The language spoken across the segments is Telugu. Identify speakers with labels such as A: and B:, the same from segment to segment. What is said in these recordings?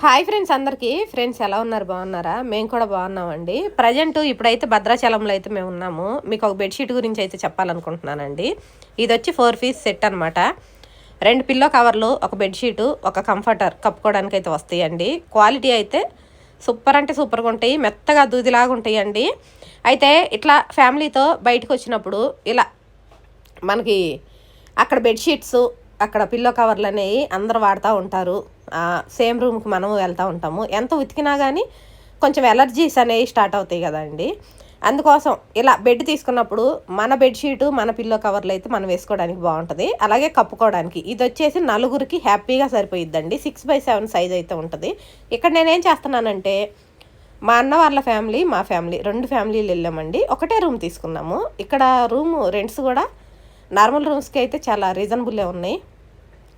A: హాయ్ ఫ్రెండ్స్ అందరికీ. ఫ్రెండ్స్ ఎలా ఉన్నారు? బాగున్నారా? మేము కూడా బాగున్నామండి. ప్రజెంట్ ఇప్పుడైతే భద్రాచలంలో అయితే మేము ఉన్నాము. మీకు ఒక బెడ్షీట్ గురించి అయితే చెప్పాలనుకుంటున్నానండి. ఇది వచ్చి ఫోర్ పీస్ సెట్ అనమాట రెండు పిల్లో కవర్లు ఒక బెడ్షీటు ఒక కంఫర్టర్ కప్పుకోవడానికి అయితే వస్తాయండి. క్వాలిటీ అయితే సూపర్ అంటే సూపర్గా ఉంటాయి. మెత్తగా దూదిలాగా ఉంటాయండి. అయితే ఇట్లా ఫ్యామిలీతో బయటకు వచ్చినప్పుడు ఇలా మనకి అక్కడ బెడ్షీట్స్ అక్కడ పిల్లో కవర్లు అనేవి అందరు వాడుతూ ఉంటారు. సేమ్ రూమ్కి మనము వెళ్తూ ఉంటాము. ఎంత ఉతికినా కానీ కొంచెం ఎలర్జీస్ అనేవి స్టార్ట్ అవుతాయి కదండి. అందుకోసం ఇలా బెడ్ తీసుకున్నప్పుడు మన బెడ్షీటు మన పిల్లో కవర్లు అయితే మనం వేసుకోవడానికి బాగుంటుంది. అలాగే కప్పుకోవడానికి. ఇది వచ్చేసి నలుగురికి హ్యాపీగా సరిపోయిద్దండి. సిక్స్ బై సెవెన్ సైజ్ అయితే ఉంటుంది. ఇక్కడ నేనేం చేస్తున్నానంటే మా అన్న వాళ్ళ ఫ్యామిలీ మా ఫ్యామిలీ రెండు ఫ్యామిలీలు వెళ్ళామండి. ఒకటే రూమ్ తీసుకున్నాము. ఇక్కడ రూమ్ రెంట్స్ కూడా నార్మల్ రూమ్స్కి అయితే చాలా రీజనబుల్లే ఉన్నాయి.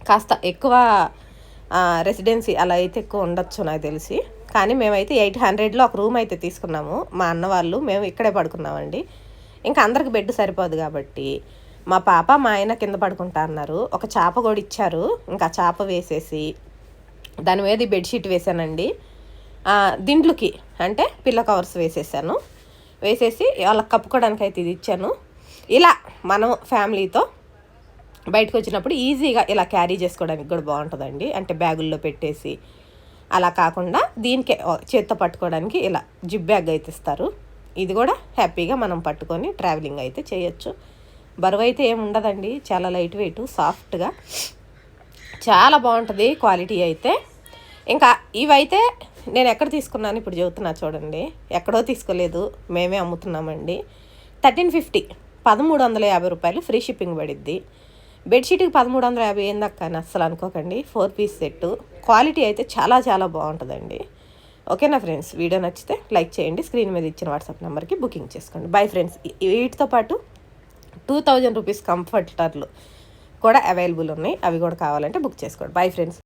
A: కాస్త ఎక్కువ రెసిడెన్సీ అలా అయితే ఎక్కువ ఉండొచ్చు నాకు తెలిసి. కానీ మేమైతే ఎయిట్ హండ్రెడ్లో ఒక రూమ్ అయితే తీసుకున్నాము. మా అన్న వాళ్ళు మేము ఇక్కడే పడుకున్నామండి. ఇంకా అందరికి బెడ్ సరిపోదు కాబట్టి. మా పాప మా ఆయన కింద పడుకుంటా అన్నారు. ఒక చేప కూడా ఇచ్చారు. ఇంకా చేప వేసేసి దాని మీద బెడ్షీట్ వేసానండి. దిండ్లుకి అంటే పిల్ల కవర్స్ వేసేసాను. వేసేసి వాళ్ళకి కప్పుకోవడానికి అయితే ఇది ఇచ్చాను. ఇలా మనం ఫ్యామిలీతో బయటకు వచ్చినప్పుడు ఈజీగా ఇలా క్యారీ చేసుకోవడానికి కూడా బాగుంటుందండి. అంటే బ్యాగుల్లో పెట్టేసి అలా కాకుండా దీనికే చేత్తో పట్టుకోవడానికి ఇలా జిప్ బ్యాగ్ అయితే ఇస్తారు. ఇది కూడా హ్యాపీగా మనం పట్టుకొని ట్రావెలింగ్ అయితే చేయొచ్చు. బరువు అయితే ఏమి ఉండదండి. చాలా లైట్ వెయిట్ సాఫ్ట్గా. చాలా బాగుంటుంది క్వాలిటీ అయితే. ఇంకా ఇవైతే నేను ఎక్కడ తీసుకున్నాను ఇప్పుడు చెబుతున్నా చూడండి. ఎక్కడో తీసుకోలేదు. మేమే అమ్ముతున్నామండి. థర్టీన్ ఫిఫ్టీ పదమూడు వందల యాభై రూపాయలు ఫ్రీ షిప్పింగ్ పడిద్ది. బెడ్షీట్కి పదమూడు వందల యాభై ఏందక్క అని అస్సలు అనుకోకండి. ఫోర్ పీస్ సెట్ క్వాలిటీ అయితే చాలా చాలా బాగుంటుందండి. ఓకేనా ఫ్రెండ్స్? వీడియో నచ్చితే లైక్ చేయండి. స్క్రీన్ మీద ఇచ్చిన వాట్సాప్ నెంబర్కి బుకింగ్ చేసుకోండి. Bye friends. వీటితో పాటు టూ థౌజండ్ రూపీస్ కంఫర్టర్లు కూడా అవైలబుల్ ఉన్నాయి. అవి కూడా కావాలంటే బుక్ చేసుకోండి. Bye friends.